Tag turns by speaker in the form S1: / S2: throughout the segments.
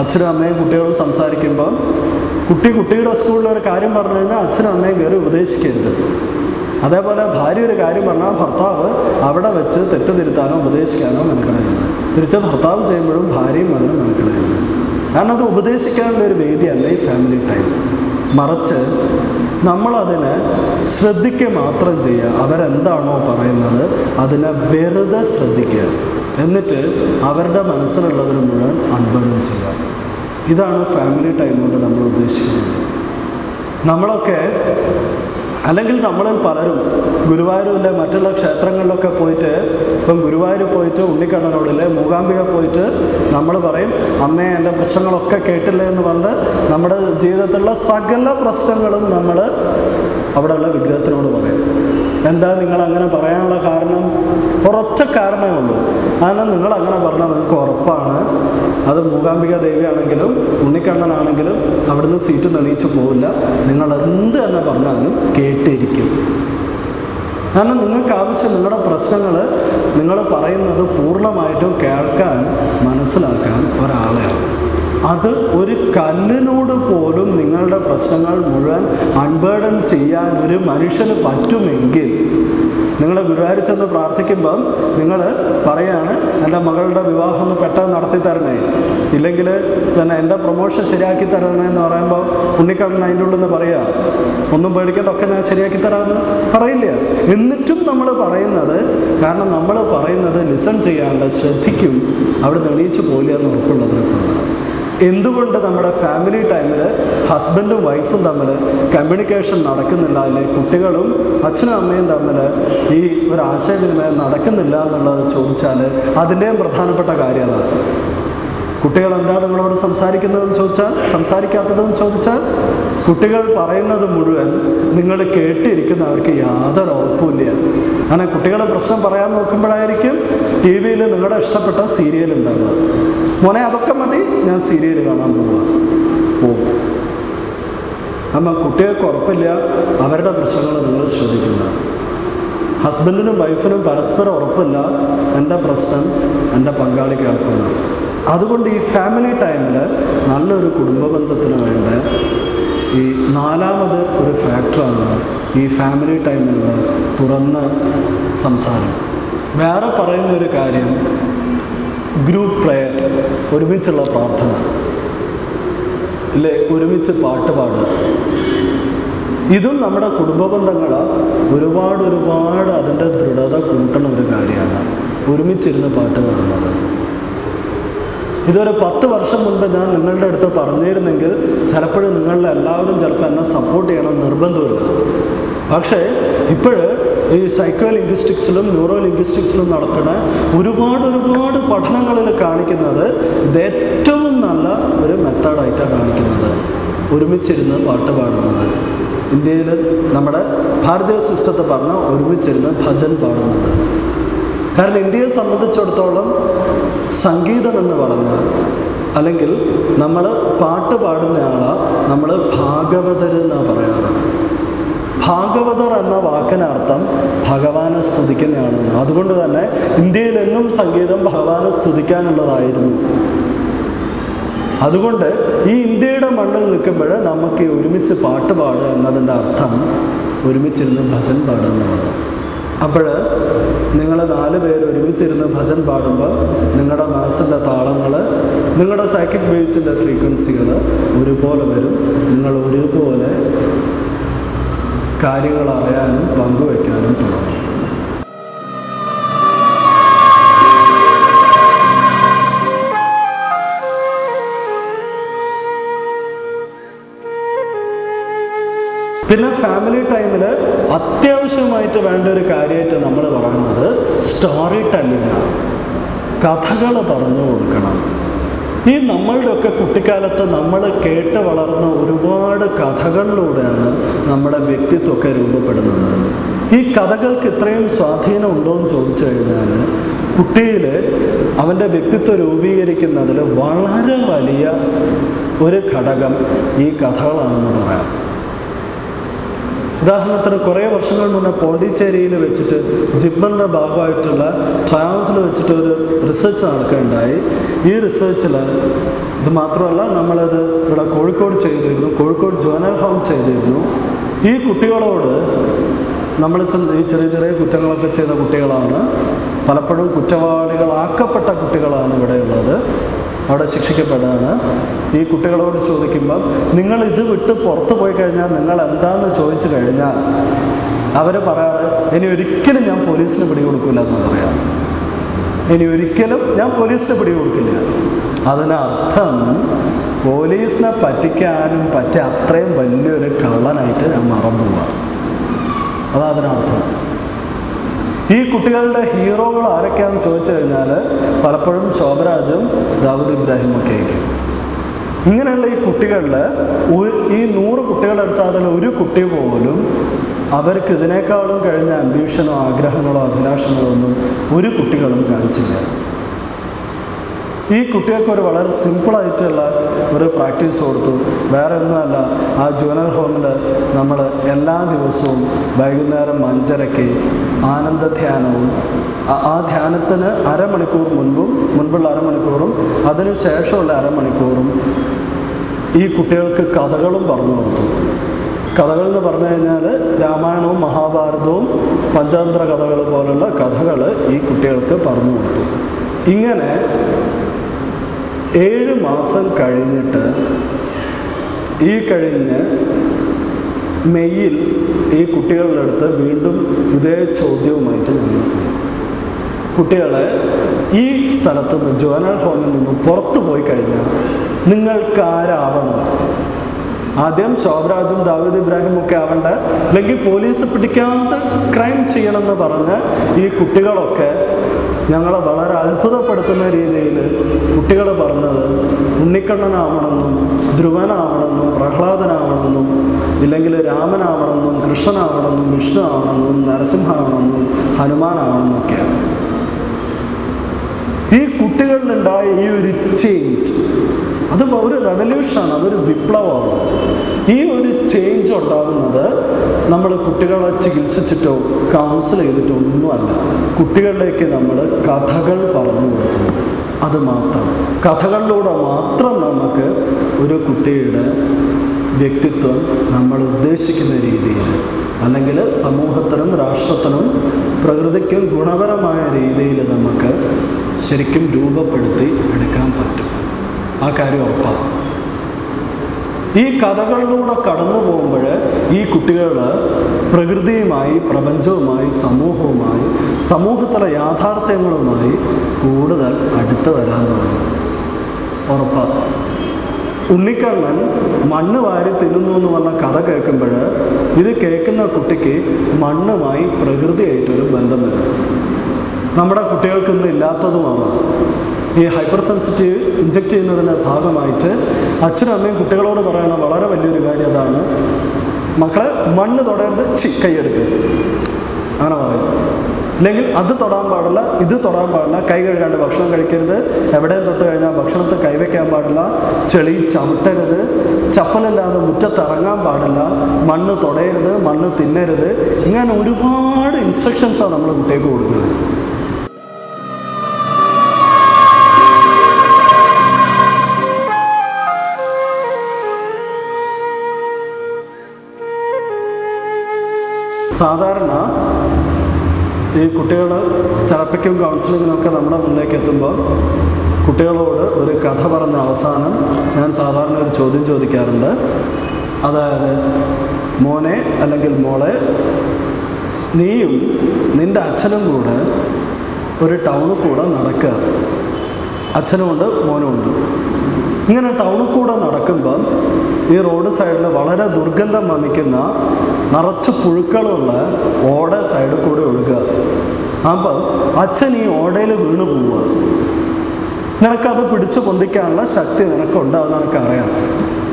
S1: അച്ഛനും അമ്മയും കുട്ടികളും സംസാരിക്കുമ്പോൾ കുട്ടി കുട്ടിയുടെ സ്കൂളിൽ ഒരു കാര്യം പറഞ്ഞു കഴിഞ്ഞാൽ അച്ഛനും അമ്മയും കയറി ഉപദേശിക്കരുത്. അതേപോലെ ഭാര്യ ഒരു കാര്യം പറഞ്ഞാൽ ഭർത്താവ് അവിടെ വെച്ച് തെറ്റ് തിരുത്താനോ ഉപദേശിക്കാനോ മെനക്കെടരുത് തിരിച്ച് ഭർത്താവ് ചെയ്യുമ്പോഴും ഭാര്യയും അതിന് മെനക്കെടരുത് കാരണം അത് ഉപദേശിക്കാനുള്ള ഒരു വേദിയല്ല ഈ ഫാമിലി ടൈം മറിച്ച് നമ്മളതിനെ ശ്രദ്ധിക്കുക മാത്രം ചെയ്യുക. അവരെന്താണോ പറയുന്നത് അതിനെ വെറുതെ ശ്രദ്ധിക്കുക. എന്നിട്ട് അവരുടെ മനസ്സിലുള്ളതിന് മുഴുവൻ അൺബേർഡൻ ചെയ്യുക. ഇതാണ് ഫാമിലി ടൈം കൊണ്ട് നമ്മൾ ഉദ്ദേശിക്കുന്നത്. നമ്മളൊക്കെ അല്ലെങ്കിൽ നമ്മളിൽ പലരും ഗുരുവായൂരിലെ മറ്റുള്ള ക്ഷേത്രങ്ങളിലൊക്കെ പോയിട്ട് ഇപ്പം ഗുരുവായൂർ പോയിട്ട് ഉണ്ണിക്കണ്ണനോടില്ലേ മൂകാംബിക പോയിട്ട് നമ്മൾ പറയും അമ്മേ എന്റെ പ്രശ്നങ്ങളൊക്കെ കേട്ടില്ലേ എന്ന് പറഞ്ഞ് നമ്മുടെ ജീവിതത്തിലുള്ള സകല പ്രശ്നങ്ങളും നമ്മൾ അവിടെയുള്ള വിഗ്രഹത്തിനോട് പറയും. എന്താ നിങ്ങൾ അങ്ങനെ പറയാനുള്ള കാരണം? ഒരൊറ്റ കാരണമേ ഉള്ളൂ. അതെന്നാൽ നിങ്ങൾ അങ്ങനെ പറഞ്ഞാൽ നിങ്ങൾക്ക് ഉറപ്പാണ്. അത് മൂകാംബിക ദേവിയാണെങ്കിലും ഉണ്ണിക്കണ്ണനാണെങ്കിലും അവിടുന്ന് സീറ്റ് തെളിയിച്ചു പോവില്ല. നിങ്ങൾ എന്ത് തന്നെ പറഞ്ഞാലും കേട്ടിരിക്കും. കാരണം നിങ്ങൾക്ക് ആവശ്യം നിങ്ങളുടെ പ്രശ്നങ്ങൾ നിങ്ങൾ പറയുന്നത് പൂർണമായിട്ടും കേൾക്കാൻ മനസ്സിലാക്കാൻ ഒരാളെയാണ്. അത് ഒരു കല്ലിനോട് പോലും നിങ്ങളുടെ പ്രശ്നങ്ങൾ മുഴുവൻ അൺബേർഡൻ ചെയ്യാൻ ഒരു മനുഷ്യന് പറ്റുമെങ്കിൽ നിങ്ങൾ ഗുരുവായൂർ ചെന്ന് പ്രാർത്ഥിക്കുമ്പം നിങ്ങൾ പറയാണ് എന്റെ മകളുടെ വിവാഹം ഒന്ന് പെട്ടെന്ന് നടത്തി തരണേ. ഇല്ലെങ്കിൽ പിന്നെ എന്റെ പ്രൊമോഷൻ ശരിയാക്കി തരണേ എന്ന് പറയുമ്പോൾ ഉണ്ണിക്കണ്ണൻ അതിന്റെ ഉള്ളിൽ നിന്ന് പറയുക ഒന്നും പേടിക്കേണ്ട ഒക്കെ ഞാൻ ശരിയാക്കി തരാമെന്ന് പറയില്ല. എന്നിട്ടും നമ്മൾ പറയുന്നത് കാരണം നമ്മൾ പറയുന്നത് ലിസൺ ചെയ്യാണ്ട് ശ്രദ്ധിക്കും. അവിടെ എണീച്ചു പോയില്ല എന്ന് ഉറപ്പുള്ളതിനെ കൊണ്ടാണ് എന്തുകൊണ്ട് നമ്മുടെ ഫാമിലി ടൈമിൽ ഹസ്ബൻഡും വൈഫും തമ്മിൽ കമ്മ്യൂണിക്കേഷൻ നടക്കുന്നില്ല? അല്ലെ കുട്ടികളും അച്ഛനും അമ്മയും തമ്മിൽ ഈ ഒരു ആശയവിനിമയം നടക്കുന്നില്ല എന്നുള്ളത് ചോദിച്ചാൽ അതിന്റെയും പ്രധാനപ്പെട്ട കാര്യം അതാണ്. കുട്ടികൾ എന്താ നിങ്ങളോട് സംസാരിക്കുന്നതെന്ന് ചോദിച്ചാൽ സംസാരിക്കാത്തതെന്ന് ചോദിച്ചാൽ കുട്ടികൾ പറയുന്നത് മുഴുവൻ നിങ്ങൾ കേട്ടിരിക്കുന്ന അവർക്ക് യാതൊരു ഉറപ്പുമില്ല. അങ്ങനെ കുട്ടികളെ പ്രശ്നം പറയാൻ നോക്കുമ്പോഴായിരിക്കും ടി വിയിൽ നിങ്ങളുടെ ഇഷ്ടപ്പെട്ട സീരിയൽ ഉണ്ടാവുക. മോനെ അതൊക്കെ മതി ഞാൻ സീരിയൽ കാണാൻ പോവുക. പോകും അമ്മ കുട്ടികൾക്ക് ഉറപ്പില്ല അവരുടെ പ്രശ്നങ്ങൾ നിങ്ങൾ ശ്രദ്ധിക്കുന്ന ഹസ്ബൻഡിനും വൈഫിനും പരസ്പരം ഉറപ്പില്ല എന്റെ പ്രശ്നം? എന്റെ പങ്കാളി കേൾക്കുന്ന അതുകൊണ്ട് ഈ ഫാമിലി ടൈമിൽ നല്ലൊരു കുടുംബ ബന്ധത്തിന് വേണ്ട. ഈ നാലാമത് ഒരു ഫാക്ടറാണ് ഈ ഫാമിലി ടൈമിൽ തുറന്ന് സംസാരം. വേറെ പറയുന്ന ഒരു കാര്യം ഗ്രൂപ്പ് പ്രയർ ഒരുമിച്ചുള്ള പ്രാർത്ഥന. ഇല്ലേ? ഒരുമിച്ച് പാട്ട് പാടുക. ഇതും നമ്മുടെ കുടുംബ ബന്ധങ്ങൾ ഒരുപാട് ഒരുപാട് അതിന്റെ ദൃഢത കൂട്ടണ ഒരു കാര്യമാണ്. ഒരുമിച്ചിരുന്ന് പാട്ട് പാടുന്നത്. ഇതൊരു പത്ത് വർഷം മുൻപ് ഞാൻ നിങ്ങളുടെ അടുത്ത് പറഞ്ഞിരുന്നെങ്കിൽ ചിലപ്പോഴും നിങ്ങളുടെ എല്ലാവരും ചിലപ്പോൾ എന്നെ സപ്പോർട്ട് ചെയ്യണം നിർബന്ധമില്ല. പക്ഷേ ഇപ്പോൾ ഈ സൈക്കോ ലിംഗ്വിസ്റ്റിക്സിലും ന്യൂറോ ലിംഗ്വിസ്റ്റിക്സിലും നടക്കുന്ന ഒരുപാട് ഒരുപാട് പഠനങ്ങളിൽ കാണിക്കുന്നത് ഇത് ഏറ്റവും നല്ല ഒരു മെത്തേഡായിട്ടാണ് കാണിക്കുന്നത്. ഒരുമിച്ചിരുന്ന് പാട്ട് പാടുന്നത്. ഇന്ത്യയിൽ നമ്മുടെ ഭാരതീയ സിസ്റ്റത്തെ പറഞ്ഞ ഒരുമിച്ചിരുന്ന് ഭജൻ പാടുന്നത്. കാരണം ഇന്ത്യയെ സംബന്ധിച്ചിടത്തോളം സംഗീതം എന്ന് പറഞ്ഞാൽ അല്ലെങ്കിൽ നമ്മൾ പാട്ട് പാടുന്നയാളാ നമ്മൾ ഭാഗവതർ എന്നാണ് പറയാറ്. ഭാഗവതർ എന്ന വാക്കിനർത്ഥം ഭഗവാനെ സ്തുതിക്കുന്നതാണ്. അതുകൊണ്ട് തന്നെ ഇന്ത്യയിലെന്നും സംഗീതം ഭഗവാനെ സ്തുതിക്കാനുള്ളതായിരുന്നു. അതുകൊണ്ട് ഈ ഇന്ത്യയുടെ മണ്ണിൽ നിൽക്കുമ്പോൾ നമുക്ക് ഒരുമിച്ച് പാട്ട് പാടുക എന്നതിന്റെ അർത്ഥം ഒരുമിച്ചിരുന്ന് ഭജൻ പാടുക എന്നുള്ളത് അപ്പോൾ നിങ്ങൾ നാല് പേർ ഒരുമിച്ചിരുന്ന് ഭജൻ പാടുമ്പോൾ നിങ്ങളുടെ മനസ്സിന്റെ താളങ്ങൾ നിങ്ങളുടെ സൈക്കിക് ബേസിന്റെ ഫ്രീക്വൻസികൾ ഒരുപോലെ വരും. നിങ്ങൾ ഒരുപോലെ കാര്യങ്ങൾ അറിയാനും പങ്കുവയ്ക്കാനും തുടങ്ങും. പിന്നെ ഫാമിലി ടൈമിൽ അത്യാവശ്യമായിട്ട് വേണ്ട ഒരു കാര്യമായിട്ട് നമ്മൾ പറയുന്നത് സ്റ്റോറി ടെല്ലിങ് കഥകൾ പറഞ്ഞു കൊടുക്കണം. ഈ നമ്മളുടെയൊക്കെ കുട്ടിക്കാലത്ത് നമ്മൾ കേട്ട് വളർന്ന ഒരുപാട് കഥകളിലൂടെയാണ് നമ്മുടെ വ്യക്തിത്വമൊക്കെ രൂപപ്പെടുന്നത്. ഈ കഥകൾക്ക് ഇത്രയും സ്വാധീനം ഉണ്ടോ എന്ന് ചോദിച്ചു കഴിഞ്ഞാൽ കുട്ടിയിൽ അവന്റെ വ്യക്തിത്വം രൂപീകരിക്കുന്നതിൽ വളരെ വലിയ ഒരു ഘടകം ഈ കഥകളാണെന്ന് പറയാം. ഉദാഹരണത്തിന് കുറേ വർഷങ്ങൾ മുന്നേ പോണ്ടിച്ചേരിയിൽ വെച്ചിട്ട് ജിബ്ബറിന്റെ ഭാഗമായിട്ടുള്ള ട്രാവൽസിൽ വെച്ചിട്ട് ഒരു റിസർച്ച് നടക്കുകയുണ്ടായി. ഈ റിസർച്ചിൽ ഇത് മാത്രമല്ല നമ്മളത് ഇവിടെ കോഴിക്കോട് ചെയ്തിരുന്നു കോഴിക്കോട് ജോനൽ ഹോം ചെയ്തിരുന്നു. ഈ കുട്ടികളോട് നമ്മൾ ഈ ചെറിയ ചെറിയ കുറ്റങ്ങളൊക്കെ ചെയ്ത കുട്ടികളാണ്. പലപ്പോഴും കുറ്റവാളികളാക്കപ്പെട്ട കുട്ടികളാണ് ഇവിടെയുള്ളത്. അവിടെ ശിക്ഷിക്കപ്പെടുകയാണ്. ഈ കുട്ടികളോട് ചോദിക്കുമ്പം നിങ്ങൾ ഇത് വിട്ട് പുറത്ത് പോയി കഴിഞ്ഞാൽ നിങ്ങൾ എന്താന്ന് ചോദിച്ചു കഴിഞ്ഞാൽ? അവർ പറയാറ് ഇനി ഒരിക്കലും ഞാൻ പോലീസിന് പിടികൊടുക്കില്ല എന്ന് പറയാം ഇനി ഒരിക്കലും ഞാൻ പോലീസിന് പിടികൊടുക്കില്ല. അതിനർത്ഥം പോലീസിനെ പറ്റിക്കാനും പറ്റിയ അത്രയും വലിയൊരു കള്ളനായിട്ട് ഞാൻ പോവുക അതാ അതിനർത്ഥം. ഈ കുട്ടികളുടെ ഹീറോകൾ ആരൊക്കെയാണെന്ന് ചോദിച്ചു കഴിഞ്ഞാൽ പലപ്പോഴും ശോഭരാജും ദാവൂദ് ഇബ്രാഹിം ഒക്കെ ആയിരിക്കും. ഇങ്ങനെയുള്ള ഈ കുട്ടികളിൽ ഈ നൂറ് കുട്ടികളെടുത്താൽ ഒരു കുട്ടി പോലും അവർക്ക് ഇതിനേക്കാളും കഴിഞ്ഞ അംബീഷനോ ആഗ്രഹങ്ങളോ അഭിലാഷങ്ങളോ ഒന്നും ഒരു കുട്ടികളും കാണിച്ചില്ല. ഈ കുട്ടികൾക്ക് ഒരു വളരെ സിമ്പിളായിട്ടുള്ള ഒരു പ്രാക്ടീസ് കൊടുത്തു. വേറെ ഒന്നുമല്ല ആ ജുവനൽ ഹോമിൽ നമ്മൾ എല്ലാ ദിവസവും വൈകുന്നേരം അഞ്ചരയ്ക്ക് ആനന്ദ ധ്യാനവും ആ- ധ്യാനത്തിന് അരമണിക്കൂർ മുൻപും മുൻപുള്ള അരമണിക്കൂറും അതിനു ശേഷമുള്ള അരമണിക്കൂറും ഈ കുട്ടികൾക്ക് കഥകളും പറഞ്ഞു കൊടുത്തു. കഥകൾ എന്ന് പറഞ്ഞു കഴിഞ്ഞാൽ രാമായണവും മഹാഭാരതവും പഞ്ചതന്ത്ര കഥകൾ പോലുള്ള കഥകൾ ഈ കുട്ടികൾക്ക് പറഞ്ഞു കൊടുത്തു. ഇങ്ങനെ ഏഴ് മാസം കഴിഞ്ഞിട്ട് ഈ കഴിഞ്ഞ് മെയ്യിൽ ഈ കുട്ടികളുടെ അടുത്ത് വീണ്ടും ഇതേ ചോദ്യവുമായിട്ട് ഞങ്ങൾ കുട്ടികളെ ഈ സ്ഥലത്ത് നിന്ന് ജോനൽ ഹോമിൽ നിന്നും പുറത്തു പോയി കഴിഞ്ഞാൽ നിങ്ങൾക്ക് ആരാവണം? ആദ്യം ശോഭരാജും ദാവൂദ് ഇബ്രാഹിം ഒക്കെ ആവണ്ട? അല്ലെങ്കിൽ പോലീസ് പിടിക്കാതെ ക്രൈം ചെയ്യണമെന്ന് പറഞ്ഞ് ഈ കുട്ടികളൊക്കെ ഞങ്ങളെ വളരെ അത്ഭുതപ്പെടുത്തുന്ന രീതിയിൽ കുട്ടികൾ പറഞ്ഞത് ഉണ്ണിക്കണ്ണനാവണമെന്നും ധ്രുവനാവണമെന്നും പ്രഹ്ലാദനാവണമെന്നും ഇല്ലെങ്കിൽ രാമനാവണമെന്നും കൃഷ്ണനാവണമെന്നും വിഷ്ണു ആവണമെന്നും നരസിംഹാവണമെന്നും ഹനുമാനാവണമെന്നും ഒക്കെയാണ് ഈ കുട്ടികളിലുണ്ടായ ഈ ഒരു ചേഞ്ച് അത് ഒരു റെവല്യൂഷനാണ് അതൊരു വിപ്ലവമാണ്. ഈ ഒരു ചേഞ്ച് ഉണ്ടാകുന്നത് നമ്മൾ കുട്ടികളെ ചികിത്സിച്ചിട്ടോ കൗൺസിൽ ചെയ്തിട്ടോ ഒന്നുമല്ല. കുട്ടികളിലേക്ക് നമ്മൾ കഥകൾ പറഞ്ഞു കൊടുക്കുന്നു. അത് മാത്രം. കഥകളിലൂടെ മാത്രം നമുക്ക് ഒരു കുട്ടിയുടെ വ്യക്തിത്വം നമ്മൾ ഉദ്ദേശിക്കുന്ന രീതിയിൽ അല്ലെങ്കിൽ സമൂഹത്തിനും രാഷ്ട്രത്തിനും പ്രകൃതിക്കും ഗുണപരമായ രീതിയിൽ നമുക്ക് ശരിക്കും രൂപപ്പെടുത്തി എടുക്കാൻ പറ്റും. ആ കാര്യം ഉറപ്പാണ്. ഈ കഥകളിലൂടെ കടന്നു പോകുമ്പോൾ ഈ കുട്ടികൾ പ്രകൃതിയുമായി പ്രപഞ്ചവുമായി സമൂഹവുമായി സമൂഹത്തിലെ യാഥാർത്ഥ്യങ്ങളുമായി കൂടുതൽ അടുത്ത് വരാൻ തുടങ്ങും. ഉറപ്പാണ് ഉണ്ണിക്കണ്ണൻ മണ്ണ് വാരി തിന്നുന്നു എന്ന് പറഞ്ഞ കഥ കേൾക്കുമ്പോൾ ഇത് കേൾക്കുന്ന കുട്ടിക്ക് മണ്ണുമായി പ്രകൃതിയായിട്ടൊരു ബന്ധം വരും. നമ്മുടെ കുട്ടികൾക്കൊന്നും ഇല്ലാത്തതുമാണ് ഈ ഹൈപ്പർ സെൻസിറ്റീവ് ഇഞ്ചെക്ട് ചെയ്യുന്നതിന്റെ ഭാഗമായിട്ട് അച്ഛനും അമ്മയും കുട്ടികളോട് പറയുന്ന വളരെ വലിയൊരു കാര്യം അതാണ്. മക്കളെ മണ്ണ് തൊടരുത് ചി കൈയെടുക്കുക അങ്ങനെ പറയും. അല്ലെങ്കിൽ അത് തൊടാൻ പാടില്ല ഇത് തൊടാൻ പാടില്ല കൈ കഴുകാണ്ട് ഭക്ഷണം കഴിക്കരുത്. എവിടെയും തൊട്ട് കഴിഞ്ഞാൽ ഭക്ഷണത്തിൽ കൈവയ്ക്കാൻ പാടില്ല. ചെളി ചവിട്ടരുത്. ചപ്പലില്ലാതെ മുറ്റത്തിറങ്ങാൻ പാടില്ല. മണ്ണ് തൊടയരുത് മണ്ണ് തിന്നരുത്. ഇങ്ങനെ ഒരുപാട് ഇൻസ്ട്രക്ഷൻസാണ് നമ്മൾ കുട്ടികൾക്ക് കൊടുക്കുന്നത്. സാധാരണ ഈ കുട്ടികൾ തെറപ്പിക്കും കൗൺസിലിങ്ങിനൊക്കെ നമ്മുടെ മുന്നിലേക്ക് എത്തുമ്പോൾ കുട്ടികളോട് ഒരു കഥ പറഞ്ഞ അവസാനം ഞാൻ സാധാരണ ഒരു ചോദ്യം ചോദിക്കാറുണ്ട്. അതായത് മോനെ അല്ലെങ്കിൽ മോളെ നീയും നിന്റെ അച്ഛനും കൂടെ ഒരു ടൗണിൽ കൂടെ നടക്കുക അച്ഛനുമുണ്ട് മോനുമുണ്ട്. ഇങ്ങനെ ടൗണിൽ കൂടെ നടക്കുമ്പം ഈ റോഡ് സൈഡിൽ വളരെ ദുർഗന്ധം വമിക്കുന്ന നിറച്ച് പുഴുക്കളുള്ള ഓട സൈഡിൽ കൂടെ ഒഴുകുക. അപ്പം അച്ഛൻ ഈ ഓടയിൽ വീണ് പോവുക. നിനക്കത് പിടിച്ചു പൊന്തിക്കാനുള്ള ശക്തി നിനക്കുണ്ട് അത് നിനക്കറിയാം.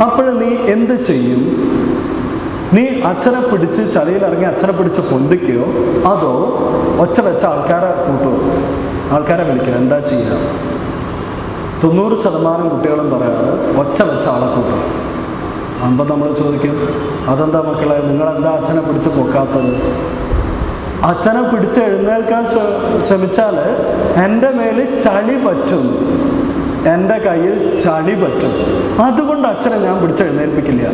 S1: അപ്പോൾ നീ എന്ത് ചെയ്യും? നീ അച്ഛനെ പിടിച്ച് ചളിയിലിറങ്ങി അച്ഛനെ പിടിച്ച് പൊന്തിക്കുകയോ അതോ ഒച്ച വെച്ച ആൾക്കാരെ കൂട്ടുമോ ആൾക്കാരെ വിളിക്കുക എന്താ ചെയ്യുക തൊണ്ണൂറ് ശതമാനം കുട്ടികളും പറയാറ് ഒച്ച വെച്ച ആളെ കൂട്ടും. അപ്പം നമ്മൾ ചോദിക്കും അതെന്താ മക്കളെ നിങ്ങളെന്താ അച്ഛനെ പിടിച്ച് പൊക്കാത്തത്? അച്ഛനെ പിടിച്ച് എഴുന്നേൽക്കാൻ ശ്ര- ശ്രമിച്ചാൽ എന്റെ മേൽ ചളി പറ്റും. എന്റെ കയ്യിൽ ചളി പറ്റും. അതുകൊണ്ട് അച്ഛനെ ഞാൻ പിടിച്ചെഴുന്നേൽപ്പിക്കില്ല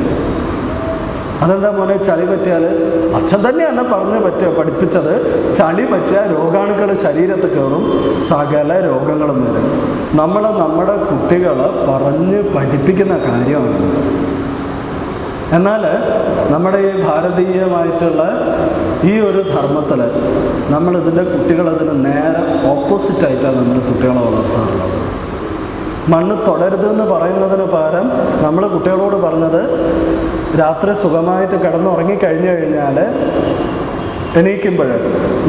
S1: അതെന്താ മോനെ ചളി പറ്റിയാൽ അച്ഛൻ തന്നെയാണ് പറഞ്ഞ് പറ്റുക പഠിപ്പിച്ചത്. ചളി പറ്റിയ രോഗാണുക്കൾ ശരീരത്ത് കയറും സകല രോഗങ്ങളും വരും. നമ്മൾ നമ്മുടെ കുട്ടികളെ പറഞ്ഞ് പഠിപ്പിക്കുന്ന കാര്യമാണ്. എന്നാൽ നമ്മുടെ ഈ ഭാരതീയമായിട്ടുള്ള ഈ ഒരു ധർമ്മത്തിൽ നമ്മളിതിന്റെ കുട്ടികളതിന് നേരെ ഓപ്പോസിറ്റായിട്ടാണ് നമ്മുടെ കുട്ടികളെ വളർത്താറുള്ളത്. മണ്ണ് തുടരുതെന്ന് പറയുന്നതിന് പകരം നമ്മൾ കുട്ടികളോട് പറഞ്ഞത് രാത്രി സുഖമായിട്ട് കിടന്നുറങ്ങി കഴിഞ്ഞു കഴിഞ്ഞാൽ എണീക്കുമ്പോൾ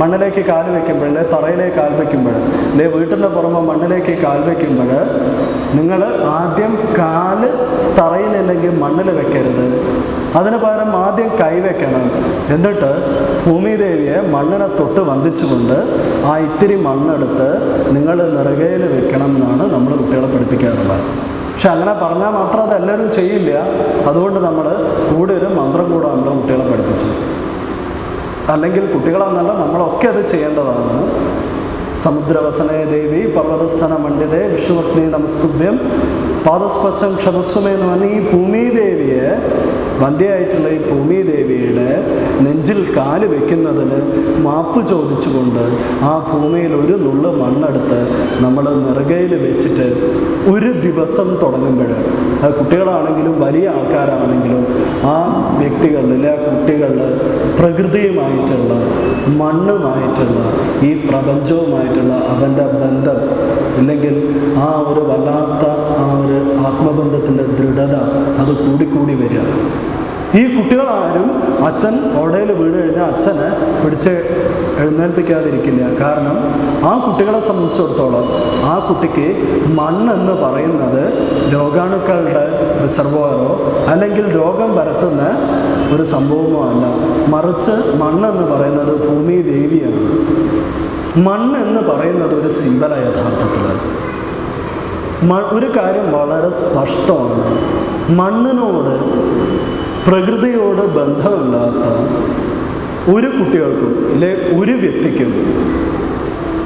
S1: മണ്ണിലേക്ക് കാൽ വയ്ക്കുമ്പോൾ തറയിലേക്ക് കാൽ വയ്ക്കുമ്പോൾ അല്ലെ വീട്ടിന്റെ പുറമെ മണ്ണിലേക്ക് കാൽ വയ്ക്കുമ്പോൾ നിങ്ങൾ ആദ്യം കാൽ തറയിലല്ലെങ്കിൽ മണ്ണിൽ വെക്കരുത്. അതിന് പകരം ആദ്യം കൈ വെക്കണം. എന്നിട്ട് ഭൂമിദേവിയെ മണ്ണിനെ തൊട്ട് വന്ദിച്ചുകൊണ്ട് ആ ഇത്തിരി മണ്ണെടുത്ത് നിങ്ങൾ നിറകയിൽ വെക്കണം എന്നാണ് നമ്മൾ കുട്ടികളെ പഠിപ്പിക്കാറുള്ളത്. പക്ഷെ അങ്ങനെ പറഞ്ഞാൽ മാത്രം അത് എല്ലാവരും ചെയ്യില്ല. അതുകൊണ്ട് നമ്മൾ കൂടെ ഒരു മന്ത്രം കൂടെ നമ്മുടെ കുട്ടികളെ പഠിപ്പിച്ചു. അല്ലെങ്കിൽ കുട്ടികളെന്നല്ല നമ്മളൊക്കെ അത് ചെയ്യേണ്ടതാണ്. സമുദ്രവസനേ ദേവി പർവതസ്ഥാന മണ്ഡിതേ വിഷ്ണുഭക്തി നമസ്തുഭ്യം. പാദസ്പർശം ക്ഷമസ്വമേ എന്ന് പറഞ്ഞ ഈ ഭൂമിദേവിയെ വന്ധ്യയായിട്ടുള്ള ഈ ഭൂമിദേവിയുടെ നെഞ്ചിൽ കാൽ വെക്കുന്നതിന് മാപ്പ് ചോദിച്ചുകൊണ്ട് ആ ഭൂമിയിൽ ഒരു നുള്ള് മണ്ണെടുത്ത് നമ്മൾ നിറകയിൽ വെച്ചിട്ട് ഒരു ദിവസം തുടങ്ങുമ്പോൾ അത് കുട്ടികളാണെങ്കിലും വലിയ ആൾക്കാരാണെങ്കിലും ആ വ്യക്തികളിൽ ആ കുട്ടികളിൽ പ്രകൃതിയുമായിട്ടുള്ള മണ്ണുമായിട്ടുള്ള ഈ പ്രപഞ്ചവുമായിട്ടുള്ള അവന്റെ ബന്ധം ഇല്ലെങ്കിൽ ആ ഒരു വല്ലാത്ത ആ ഒരു ആത്മബന്ധത്തിന്റെ ദൃഢത അത് കൂടിക്കൂടി വരിക. ഈ കുട്ടികളാരും അച്ഛൻ ഓടയിൽ വീട് കഴിഞ്ഞാൽ അച്ഛനെ പിടിച്ച് എഴുന്നേൽപ്പിക്കാതിരിക്കില്ല. കാരണം ആ കുട്ടികളെ സംബന്ധിച്ചിടത്തോളം ആ കുട്ടിക്ക് മണ്ണെന്ന് പറയുന്നത് രോഗാണുക്കളുടെ റിസർവോയറോ അല്ലെങ്കിൽ രോഗം പരത്തുന്ന ഒരു സംഭവമോ അല്ല. മറിച്ച് മണ്ണെന്ന് പറയുന്നത് ഭൂമി ദേവിയാണ്. മണ്ണ് എന്ന് പറയുന്നത് ഒരു സിമ്പലാണ് യഥാർത്ഥത്തിൽ ഒരു കാര്യം വളരെ സ്പഷ്ടമാണ്. മണ്ണിനോട് പ്രകൃതിയോട് ബന്ധമില്ലാത്ത ഒരു കുട്ടികൾക്കും ഇല്ലെ ഒരു വ്യക്തിക്കും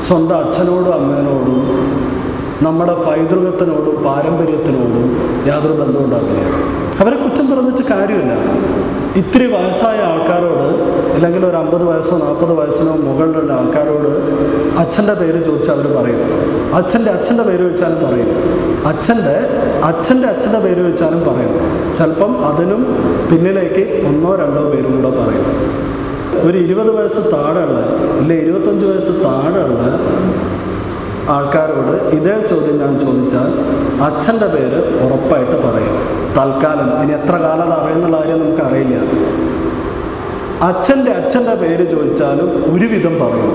S1: സ്വന്തം അച്ഛനോടും അമ്മേനോടും നമ്മുടെ പൈതൃകത്തിനോടും പാരമ്പര്യത്തിനോടും യാതൊരു ബന്ധവും ഉണ്ടാവില്ല. അവരെ കുറ്റം പറഞ്ഞിട്ട് കാര്യമില്ല. ഇത്തിരി വയസ്സായ ആൾക്കാരോട് അല്ലെങ്കിൽ ഒരു അമ്പത് വയസ്സോ നാൽപ്പത് വയസ്സിനോ മുകളിലുള്ള ആൾക്കാരോട് അച്ഛന്റെ പേര് ചോദിച്ചാൽ അവർ പറയും. അച്ഛന്റെ അച്ഛന്റെ പേര് ചോദിച്ചാലും പറയും. അച്ഛന്റെ അച്ഛന്റെ അച്ഛന്റെ പേര് ചോദിച്ചാലും പറയും. ചിലപ്പം അതിനും പിന്നിലേക്ക് ഒന്നോ രണ്ടോ പേരും കൂടെ പറയും. ഒരു ഇരുപത് വയസ്സ് താഴെയുള്ള ഇല്ല ഇരുപത്തഞ്ച് വയസ്സ് താഴെയുള്ള ആൾക്കാരോട് ഇതേ ചോദ്യം ഞാൻ ചോദിച്ചാൽ അച്ഛന്റെ പേര് ഉറപ്പായിട്ട് പറയും. തൽക്കാലം. ഇനി എത്ര കാലം അത് അറിയുന്നുള്ള കാര്യം നമുക്കറിയില്ല. അച്ഛന്റെ അച്ഛന്റെ പേര് ചോദിച്ചാലും ഒരുവിധം പറയും.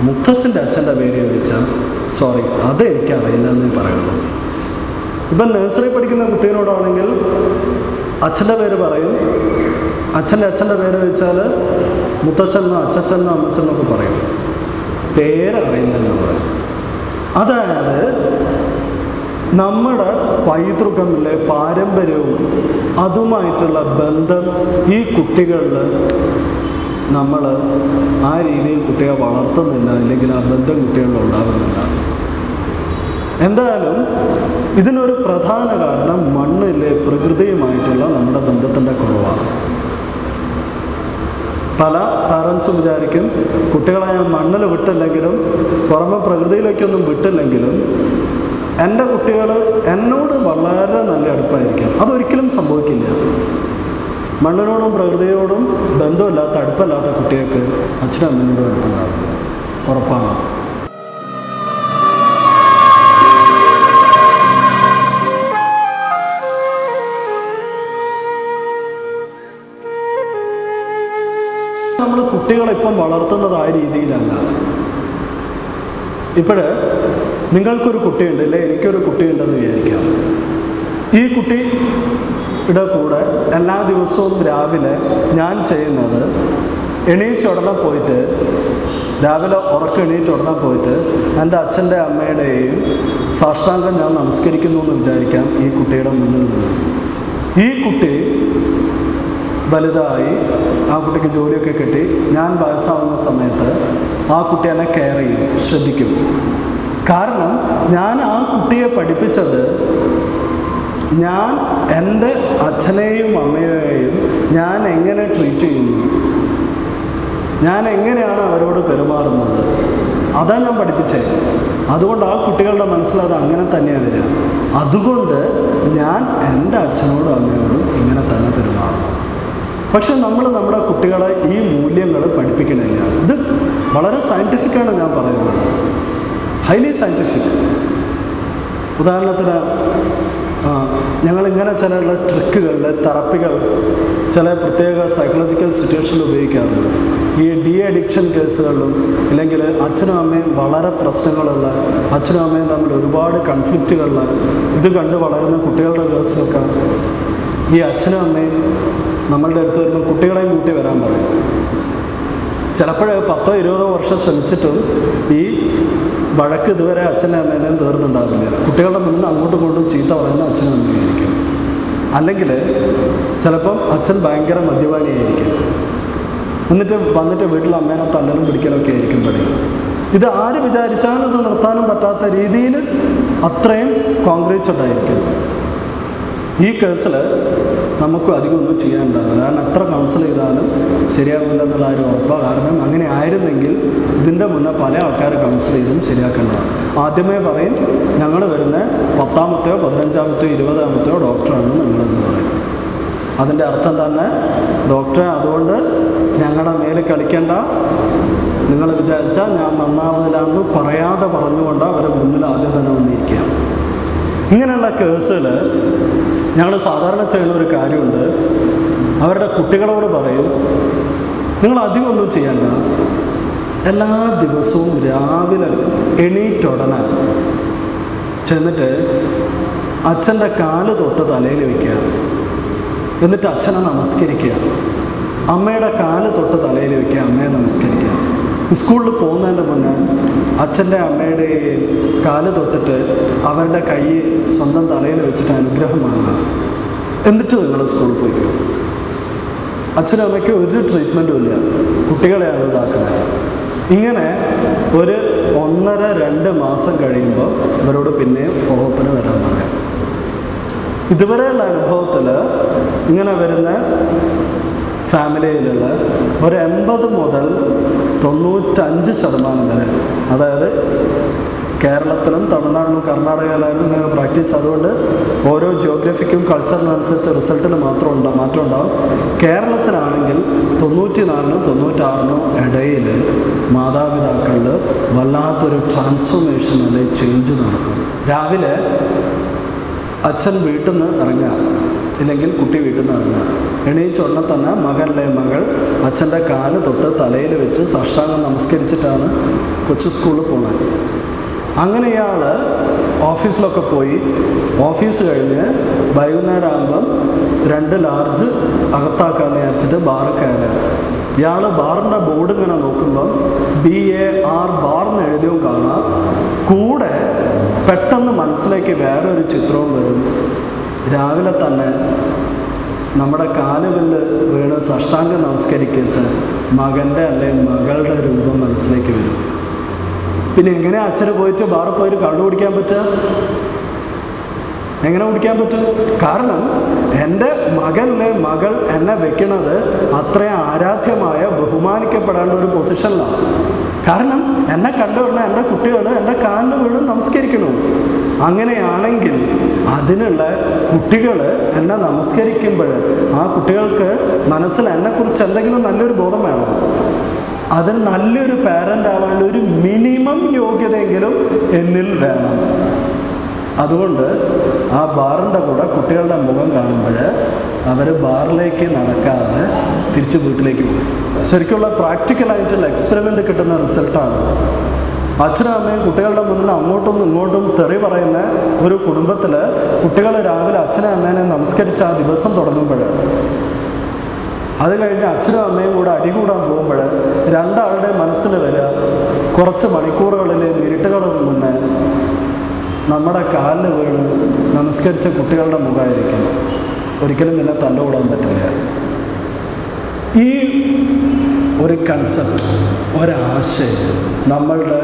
S1: മുത്തശ്ശന്റെ അച്ഛന്റെ പേര് ചോദിച്ചാൽ സോറി അത് എനിക്കറിയില്ല എന്ന് പറയുള്ളൂ. ഇപ്പം നഴ്സറി പഠിക്കുന്ന കുട്ടീനോടാണെങ്കിൽ അച്ഛന്റെ പേര് പറയും. അച്ഛന്റെ അച്ഛന്റെ പേര് ചോദിച്ചാൽ മുത്തശ്ശെന്നോ അച്ഛച്ചനോ അമ്മച്ചെന്നൊക്കെ പറയും. പേരറിയില്ല എന്ന് പറയും. അതായത് നമ്മുടെ പൈതൃകമിലെ പാരമ്പര്യവും അതുമായിട്ടുള്ള ബന്ധം ഈ കുട്ടികളിൽ നമ്മൾ ആ രീതിയിൽ കുട്ടിയെ വളർത്തുന്നില്ല അല്ലെങ്കിൽ ആ ബന്ധം കുട്ടികളിൽ ഉണ്ടാകുന്നില്ല. എന്തായാലും ഇതിനൊരു പ്രധാന കാരണം മണ്ണിലെ പ്രകൃതിയുമായിട്ടുള്ള നമ്മുടെ ബന്ധത്തിന്റെ കുറവാണ്. പല പാരൻസും വിചാരിക്കും കുട്ടികളെ മണ്ണിൽ വിട്ടില്ലെങ്കിലും പുറമെ പ്രകൃതിയിലേക്കൊന്നും വിട്ടില്ലെങ്കിലും എന്റെ കുട്ടികൾ എന്നോട് വളരെ നല്ല അടുപ്പായിരിക്കും. അതൊരിക്കലും സംഭവിക്കില്ല. മണ്ണിനോടും പ്രകൃതിയോടും ബന്ധമില്ലാത്ത അടുപ്പമില്ലാത്ത കുട്ടികൾക്ക് അച്ഛനും അമ്മേനോടും അടുപ്പുണ്ടാവില്ല ഉറപ്പാണ്. നമ്മൾ കുട്ടികളെ ഇപ്പം വളർത്തുന്നത് ആ രീതിയിലല്ല. ഇപ്പോഴ് നിങ്ങൾക്കൊരു കുട്ടിയുണ്ട് അല്ലേ? എനിക്കൊരു കുട്ടിയുണ്ടെന്ന് വിചാരിക്കാം. ഈ കുട്ടിയുടെ കൂടെ എല്ലാ ദിവസവും രാവിലെ ഞാൻ ചെയ്യുന്നത് എണീച്ച ഉടനെ പോയിട്ട് രാവിലെ ഉറക്കം എണീറ്റ് പോയിട്ട് എന്റെ അച്ഛന്റെ അമ്മയുടെയും സാഷ്ടാംഗം ഞാൻ നമസ്കരിക്കുന്നു എന്ന് വിചാരിക്കാം ഈ കുട്ടിയുടെ മുന്നിൽ നിന്ന്. ഈ കുട്ടി വലുതായി ആ കുട്ടിക്ക് ജോലിയൊക്കെ കിട്ടി. ഞാൻ വയസ്സാവുന്ന സമയത്ത് ആ കുട്ടി എന്നെ കെയർ ചെയ്യും ശ്രദ്ധിക്കും. കാരണം ഞാൻ ആ കുട്ടിയെ പഠിപ്പിച്ചത് ഞാൻ എന്റെ അച്ഛനെയും അമ്മയെയും ഞാൻ എങ്ങനെ ട്രീറ്റ് ചെയ്യുന്നു? ഞാൻ എങ്ങനെയാണ് അവരോട് പെരുമാറുന്നത്? അതാ ഞാൻ പഠിപ്പിച്ചത് അതുകൊണ്ട് ആ കുട്ടികളുടെ മനസ്സിൽ അത് അങ്ങനെ തന്നെയാണ് വരിക. അതുകൊണ്ട് ഞാൻ എന്റെ അച്ഛനോടും അമ്മയോടും ഇങ്ങനെ തന്നെ പെരുമാറുന്നു. പക്ഷെ നമ്മൾ നമ്മുടെ കുട്ടികളെ ഈ മൂല്യങ്ങൾ പഠിപ്പിക്കണില്ല. ഇത് വളരെ സയന്റിഫിക്കാണ് ഞാൻ പറയുന്നത്. ഹൈലി സയന്റിഫിക് ഉദാഹരണത്തിന് ഞങ്ങളിങ്ങനെ ചില ട്രിക്കുകൾ തെറപ്പികൾ ചില പ്രത്യേക സൈക്കോളജിക്കൽ സിറ്റുവേഷനിൽ ഉപയോഗിക്കാറുണ്ട്. ഈ ഡി അഡിക്ഷൻ കേസുകളിലും ഇല്ലെങ്കിൽ അച്ഛനും അമ്മയും വളരെ പ്രശ്നങ്ങളുള്ള അച്ഛനും അമ്മയും തമ്മിൽ ഒരുപാട് കൺഫ്ലിക്റ്റുകളുള്ള ഇത് കണ്ട് വളരുന്ന കുട്ടികളുടെ കേസിലൊക്കെ ഈ അച്ഛനും അമ്മയും നമ്മളുടെ അടുത്ത് വരുമ്പോൾ കുട്ടികളെയും കൂട്ടി വരാൻ പറയും. ചിലപ്പോൾ പത്തോ ഇരുപതോ വർഷം ശ്രമിച്ചിട്ടും ഈ വഴക്ക് ഇതുവരെ അച്ഛനും അമ്മേനെയും തീർന്നുണ്ടാവില്ല കുട്ടികളുടെ മുന്നിൽ അങ്ങോട്ടും ഇങ്ങോട്ടും ചീത്ത പറയുന്ന അച്ഛനും അമ്മയായിരിക്കും അല്ലെങ്കിൽ ചിലപ്പം അച്ഛൻ ഭയങ്കര മദ്യപാനിയായിരിക്കും. എന്നിട്ട് വന്നിട്ട് വീട്ടിൽ അമ്മേനെ തല്ലലും പിടിക്കലൊക്കെ ആയിരിക്കും പണി. ഇത് ആര് വിചാരിച്ചാലും ഇത് നിർത്താനും പറ്റാത്ത രീതിയിൽ അത്രയും കോൺക്രീറ്റ് ഉണ്ടായിരിക്കും. ഈ കേസിൽ നമുക്കും അധികം ഒന്നും ചെയ്യാനുണ്ടാവില്ല. കാരണം എത്ര കൗൺസിൽ ചെയ്താലും ശരിയാവില്ല എന്നുള്ള ആരും ഉറപ്പാണ് കാരണം അങ്ങനെ ആയിരുന്നെങ്കിൽ ഇതിന്റെ മുന്നേ പല ആൾക്കാർ കൗൺസിൽ ചെയ്തും ശരിയാക്കേണ്ടതാണ്. ആദ്യമേ പറയും ഞങ്ങൾ വരുന്ന പത്താമത്തെയോ പതിനഞ്ചാമത്തെയോ ഇരുപതാമത്തെയോ ഡോക്ടറാണ് നിങ്ങളെന്ന് പറയും. അതിന്റെ അർത്ഥം തന്നെ ഡോക്ടറെ അതുകൊണ്ട് ഞങ്ങളുടെ മേലെ കളിക്കേണ്ട. നിങ്ങൾ വിചാരിച്ചാൽ ഞാൻ നന്നാവുന്നില്ലാന്ന് പറയാതെ പറഞ്ഞുകൊണ്ട് അവരെ മുന്നിൽ ആദ്യം തന്നെ വന്നിരിക്കുക ഇങ്ങനെയുള്ള കേസുകൾ ഞങ്ങൾ സാധാരണ ചെയ്യുന്ന ഒരു കാര്യമുണ്ട്. അവരുടെ കുട്ടികളോട് പറയും നിങ്ങൾ അധികം ഒന്നും ചെയ്യണ്ട. എല്ലാ ദിവസവും രാവിലെ എണീറ്റുടനെ ചെന്നിട്ട് അച്ഛന്റെ കാൽ തൊട്ട് തലയിൽ വയ്ക്കുക എന്നിട്ട് അച്ഛനെ നമസ്കരിക്കുക. അമ്മയുടെ കാൽ തൊട്ട് തലയിൽ വയ്ക്കുക അമ്മയെ നമസ്കരിക്കുക. സ്കൂളിൽ പോകുന്നതിന്റെ മുന്നേ അച്ഛന്റെ അമ്മയുടെ കാൽ തൊട്ടിട്ട് അവരുടെ കൈ സ്വന്തം തലയിൽ വെച്ചിട്ട് അനുഗ്രഹം വാങ്ങുക എന്നിട്ട് നിങ്ങൾ സ്കൂളിൽ പോയിക്കോ? അച്ഛനും അമ്മയ്ക്ക് ഒരു ട്രീറ്റ്മെന്റും ഇല്ല. കുട്ടികളെയാണ് ഇതാക്കുന്നത് ഇങ്ങനെ ഒരു ഒന്നര രണ്ട് മാസം കഴിയുമ്പോൾ ഇവരോട് പിന്നെ ഫോളോ അപ്പിന് വരാൻ പറയാം. ഇതുവരെയുള്ള അനുഭവത്തിൽ ഇങ്ങനെ വരുന്ന ഫാമിലിയിലുള്ള ഒരു എൺപത് മുതൽ തൊണ്ണൂറ്റഞ്ച് ശതമാനം വരെ അതായത് കേരളത്തിലും തമിഴ്നാട്ടിലും കർണാടകയിലായാലും ഇങ്ങനെ പ്രാക്ടീസ് അതുകൊണ്ട് ഓരോ ജിയോഗ്രഫിക്കും കൾച്ചറിനും അനുസരിച്ച് റിസൾട്ടിന് മാത്രം ഉണ്ടാവും മാറ്റം ഉണ്ടാവും. കേരളത്തിലാണെങ്കിൽ തൊണ്ണൂറ്റി നാലിനും തൊണ്ണൂറ്റാറിനും ഇടയിൽ മാതാപിതാക്കളിൽ വല്ലാത്തൊരു ട്രാൻസ്ഫോർമേഷൻ അല്ലെങ്കിൽ ചേഞ്ച് നടക്കും. രാവിലെ അച്ഛൻ വീട്ടിൽ നിന്ന് ഇറങ്ങുക ഇല്ലെങ്കിൽ കുട്ടി വീട്ടിൽ നിന്ന് ഇറങ്ങുക. എണീച്ചുടനെ തന്നെ മകനിലെ മകൾ അച്ഛന്റെ കാൽ തൊട്ട് തലയിൽ വെച്ച് സാഷ്ടാംഗം നമസ്കരിച്ചിട്ടാണ് കൊച്ചു സ്കൂളിൽ പോകുന്നത് അങ്ങനെ ഇയാൾ ഓഫീസിലൊക്കെ പോയി. ഓഫീസ് കഴിഞ്ഞ് വൈകുന്നേരം ആകുമ്പം രണ്ട് ലാർജ് അകത്താക്കാന്ന് വിചാരിച്ചിട്ട് ബാറിൽ കയറുക ഇയാൾ ബാറിന്റെ ബോർഡ് ഇങ്ങനെ നോക്കുമ്പം ബി എ ആർ ബാർ എന്ന് എഴുതിയും കാണാം. കൂടെ പെട്ടെന്ന് മനസ്സിലേക്ക് വേറൊരു ചിത്രവും വരും. രാവിലെ തന്നെ നമ്മുടെ കാലുകളിൽ വീണ് സഷ്ടാംഗം നമസ്കരിക്കിച്ച മകന്റെ അല്ലെങ്കിൽ മകളുടെ രൂപം മനസ്സിലേക്ക് വരും. പിന്നെ എങ്ങനെ അച്ഛന് പോയിട്ട് ബാറിൽ പോയിട്ട് കള്ളു കുടിക്കാൻ പറ്റുക? എങ്ങനെ കുടിക്കാൻ പറ്റും? കാരണം എന്റെ മകനിലെ മകൾ എന്നെ വെക്കണത് അത്രയും ആരാധ്യമായ ബഹുമാനിക്കപ്പെടേണ്ട ഒരു പൊസിഷനിലാണ് കാരണം എന്നെ കണ്ടുകൊണ്ട് എന്റെ കുട്ടികൾ എന്റെ കാലിൽ വീണ് നമസ്കരിക്കണു. അങ്ങനെയാണെങ്കിൽ അതിനുള്ള കുട്ടികൾ എന്നെ നമസ്കരിക്കുമ്പോൾ ആ കുട്ടികൾക്ക് മനസ്സിൽ എന്നെക്കുറിച്ച് എന്തെങ്കിലും നല്ലൊരു ബോധം വേണം. അതിന് നല്ലൊരു പാരന്റ് ആവാനുള്ള ഒരു മിനിമം യോഗ്യതയെങ്കിലും എന്നിൽ വേണം. അതുകൊണ്ട് ആ ബാറിന്റെ കൂടെ കുട്ടികളുടെ മുഖം കാണുമ്പോൾ അവർ ബാറിലേക്ക് നടക്കാതെ തിരിച്ച് വീട്ടിലേക്ക് പോകും. ശരിക്കുള്ള പ്രാക്ടിക്കലായിട്ടുള്ള എക്സ്പെരിമെന്റ് കിട്ടുന്ന റിസൾട്ടാണ്. അച്ഛനും അമ്മയും കുട്ടികളുടെ മുന്നിൽ അങ്ങോട്ടും ഇങ്ങോട്ടും തെറി പറയുന്ന ഒരു കുടുംബത്തിൽ കുട്ടികൾ രാവിലെ അച്ഛനും അമ്മേനെ നമസ്കരിച്ച് ആ ദിവസം തുടങ്ങുമ്പോൾ അത് കഴിഞ്ഞ് അച്ഛനും അമ്മയും കൂടെ അടികൂടാൻ പോകുമ്പോൾ രണ്ടാളുടെ മനസ്സിൽ വരിക. കുറച്ച് മണിക്കൂറുകളിൽ മിനിറ്റുകൾ മുന്നേ നമ്മുടെ കാലിൽ വീണ് നമസ്കരിച്ച കുട്ടികളുടെ മുഖമായിരിക്കും ഒരിക്കലും പിന്നെ തല്ലുകൂടാൻ പറ്റില്ല. ഈ ഒരു കൺസെപ്റ്റ് ഒരാശയം നമ്മളുടെ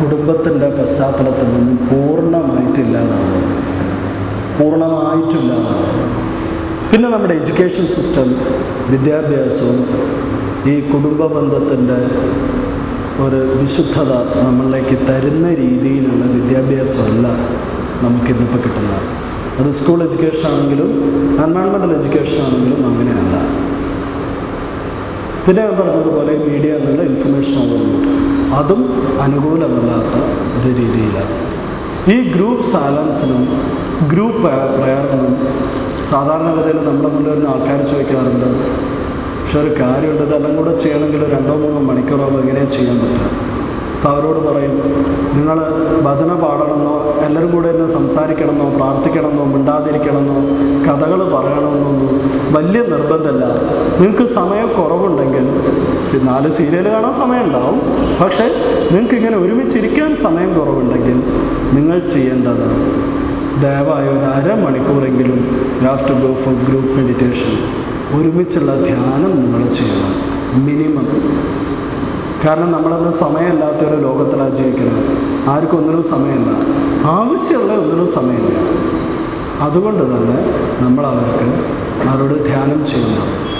S1: കുടുംബത്തിന്റെ പശ്ചാത്തലത്തിൽ നിന്നും പൂർണമായിട്ടില്ലാതാണ് പൂർണമായിട്ടില്ലാതാണ് പിന്നെ നമ്മുടെ എഡ്യൂക്കേഷൻ സിസ്റ്റം വിദ്യാഭ്യാസവും ഈ കുടുംബ ബന്ധത്തിന്റെ ഒരു വിശുദ്ധത നമ്മളിലേക്ക് തരുന്ന രീതിയിലുള്ള വിദ്യാഭ്യാസമല്ല നമുക്കിന്നിപ്പോൾ കിട്ടുന്നത്. അത് സ്കൂൾ എഡ്യൂക്കേഷൻ ആണെങ്കിലും എൻവയോൺമെന്റൽ എഡ്യൂക്കേഷൻ ആണെങ്കിലും അങ്ങനെയല്ല. പിന്നെ ഞാൻ പറഞ്ഞതുപോലെ മീഡിയ എന്നുള്ള ഇൻഫർമേഷൻ ഓവർലോഡ് അതും അനുകൂലമല്ലാത്ത ഒരു രീതിയിലാണ്. ഈ ഗ്രൂപ്പ് സാലൻസിനും ഗ്രൂപ്പ് പ്രയറിനും സാധാരണഗതിയിൽ നമ്മുടെ മുന്നിൽ വരുന്ന ആൾക്കാർ ചോദിക്കാറുണ്ട് പക്ഷെ ഒരു കാര്യമുണ്ട് ഇതെല്ലാം കൂടെ ചെയ്യണമെങ്കിൽ രണ്ടോ മൂന്നോ മണിക്കൂറാകുമ്പോൾ ഇങ്ങനെ ചെയ്യാൻ പറ്റും. അപ്പം അവരോട് പറയും നിങ്ങൾ ഭജന പാടണമെന്നോ എല്ലാവരും കൂടെ തന്നെ സംസാരിക്കണമെന്നോ പ്രാർത്ഥിക്കണമെന്നോ മിണ്ടാതിരിക്കണമെന്നോ കഥകൾ പറയണമെന്നൊന്നും വലിയ നിർബന്ധമല്ല. നിങ്ങൾക്ക് സമയം കുറവുണ്ടെങ്കിൽ നാല് സീരിയൽ കാണാൻ സമയമുണ്ടാവും. പക്ഷേ നിങ്ങൾക്ക് ഇങ്ങനെ ഒരുമിച്ചിരിക്കാൻ സമയം കുറവുണ്ടെങ്കിൽ നിങ്ങൾ ചെയ്യേണ്ടത് ദയവായി ഒരു അരമണിക്കൂറെങ്കിലും you have to go for group meditation. ഒരുമിച്ചുള്ള ധ്യാനം നിങ്ങൾ ചെയ്യണം. മിനിമം കാരണം നമ്മളന്ന് സമയമില്ലാത്ത ഒരു ലോകത്തിലാണ് ജീവിക്കുന്നത് ആർക്കും ഒന്നിനും സമയമില്ല. ആവശ്യമുള്ള ഒന്നിനും സമയമില്ല. അതുകൊണ്ട് തന്നെ നമ്മൾ അവർക്ക് അവരോട് ധ്യാനം ചെയ്യണം.